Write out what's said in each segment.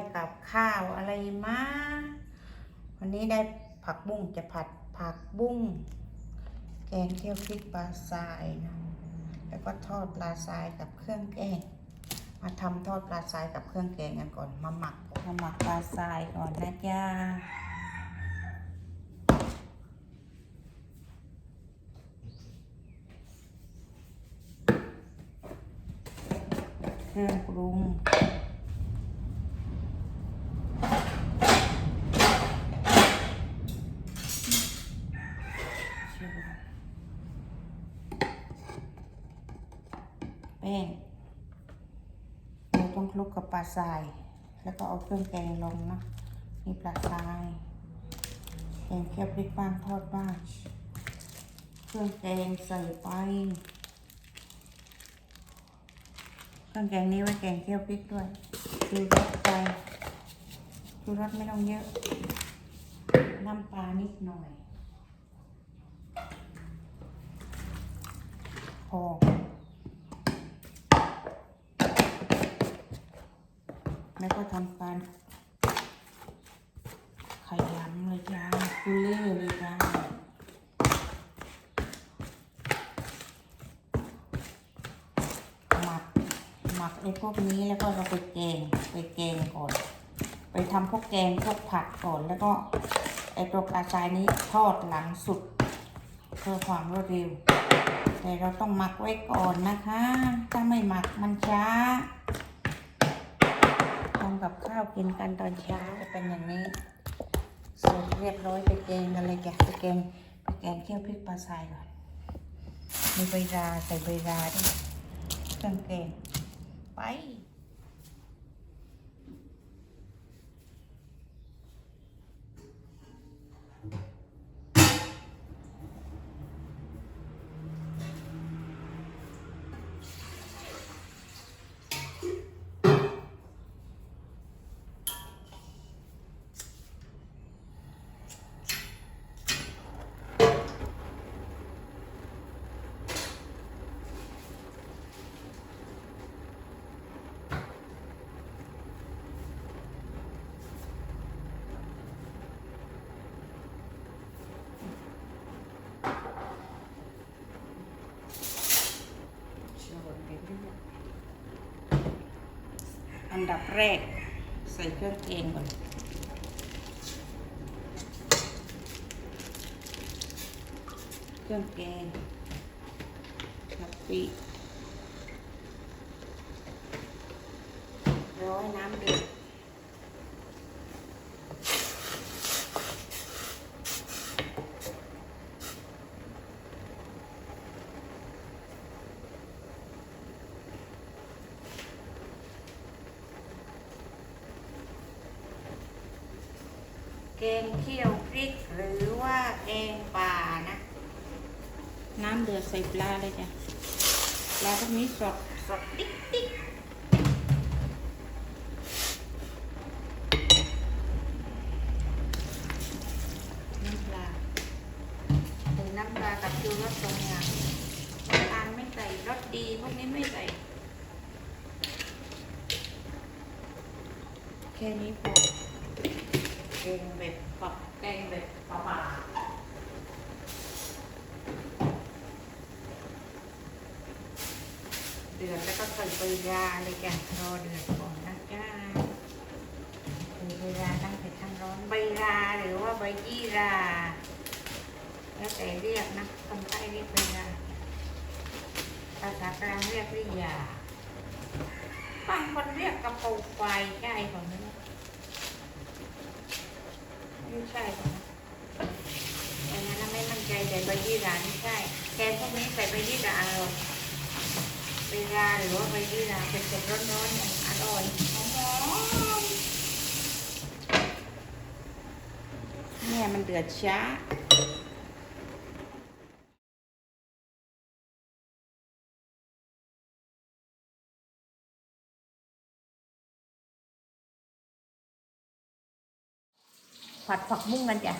ได้กับข้าวอะไรมาวันนี้ได้ผักบุ้งจะผัดผักบุ้งแกงเคี่ยวพริกปลาทรายนะแล้วก็ทอดปลาทรายกับเครื่องแกง มาทำทอดปลาทรายกับเครื่องแกงกันก่อน มาหมักมาหมักปลาทรายก่อนนะจ๊ะเครื่องปรุง แป้งเราต้องคลุกกับปลาทราย แล้วก็เอาเครื่องแกงลงนะนี่ปลาทรายแกงแค่พริกบ้างทอดบ้างเครื่องแกงใส่ไปเครื่องแกงนี้ไว้แกงเคี่ยวพริกด้วยดูรสไปดูรสไม่ต้องเยอะ น้ำปลานิดหน่อยพอ แล้วก็ทำการขยำเลยจ้าคุเล่เลยจ้าหมักหมักไอ้พวกนี้แล้วก็เราไปแกงไปแกงก่อน ไปทำพวกแกงพวกผัดก่อนแล้วก็ไอ้ตัวปลาทรายนี้ทอดหลังสุดเพื่อความรวดเร็ว แต่เราต้องหมักไว้ก่อนนะคะ ถ้าไม่หมักมันช้าำกับข้าวกินกันตอนเช้าจะเป็นอย่างนี้เสร็จเรียบร้อยไปแกงกันเลยแกะไปแกงไปแกงเคี่ยวพริกปลาทรายก่อนมีใบราใส่ใบราด้วยเครื่องแกงไป อั นดับแรก ใส่เครื่องแกงก่อนเครื่องแกงกะปิร้อยน้ำเดือด แกงเคี่ยวพริกหรือว่าแกงป่านะ น้ำเดือดใส่ปลาเลยจ้ะปลาพวกนี้สดสดติ๊กติ๊กน้ำปลาใส่น้ำปลากับชูรสตรงนน้ำตาลไม่ใส่รสดีพวกนี้ไม่ใส่ แค่นี้พอ แกงแบบปรับแกงแบบปลาป่าเดือดแล้วก็ใส่ใบยาเลยจ้ะรอเดือดก่อนนะจ้าใส่ใบยาตั้งแต่ทางร้อนใบราหรือว่าใบยี่ราแล้วแต่เรียกนะคนใต้เรียกใบราภาษากลางเรียกวิยาบางคนเรียกกระปุกไฟใช่ผมไม่รู้ ไม่ใช่ผมนะแต่นั้นไม่มั่นใจใส่ใบยี่ราไม่ใช่แกงพวกนี้ใส่ใบยี่ราอร่อยเวลาหรือว่าใบยี่ราเป็นสดร้อนๆอยอร่อยหอมเนี่ยมันเดือดช้า ผัดผักบุ้งกันจ้ะ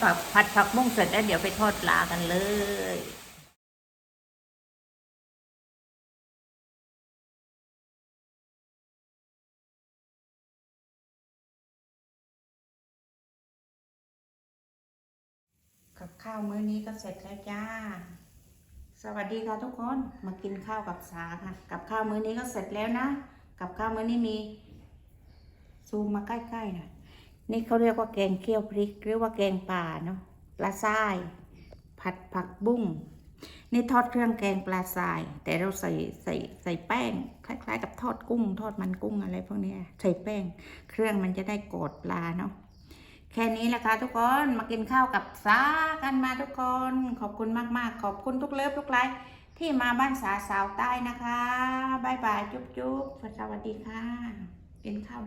ผัดผัดผักบุ้งเสร็จแล้วเดี๋ยวไปทอดปลากันเลยกับข้าวมื้อนี้ก็เสร็จแล้วจ้า สวัสดีค่ะทุกคน มากินข้าวกับสาค่ะ กับข้าวมื้อนี้ก็เสร็จแล้วนะ กับข้าวมื้อนี้มี ซูมมาใกล้ๆหน่อย นี่เขาเรียกว่าแกงเคี่ยวพริกหรือว่าแกงป่าเนาะปลาทราย ผัดผักบุ้งนี่ทอดเครื่องแกงปลาทราย แต่เราใส่ใส่ใส่แป้ง คล้าย ๆ กับทอดกุ้ง ทอดมันกุ้งอะไรพวกนี้ใส่แป้ง เครื่องมันจะได้กดปลาเนาะแค่นี้แหละค่ะทุกคนมากินข้าวกับสากันมาทุกคน ขอบคุณมากๆ ขอบคุณทุกเลิฟทุกไลค์ที่มาบ้านสาสาวใต้นะคะบายบายจุ๊บๆสวัสดีค่ะกินข้าว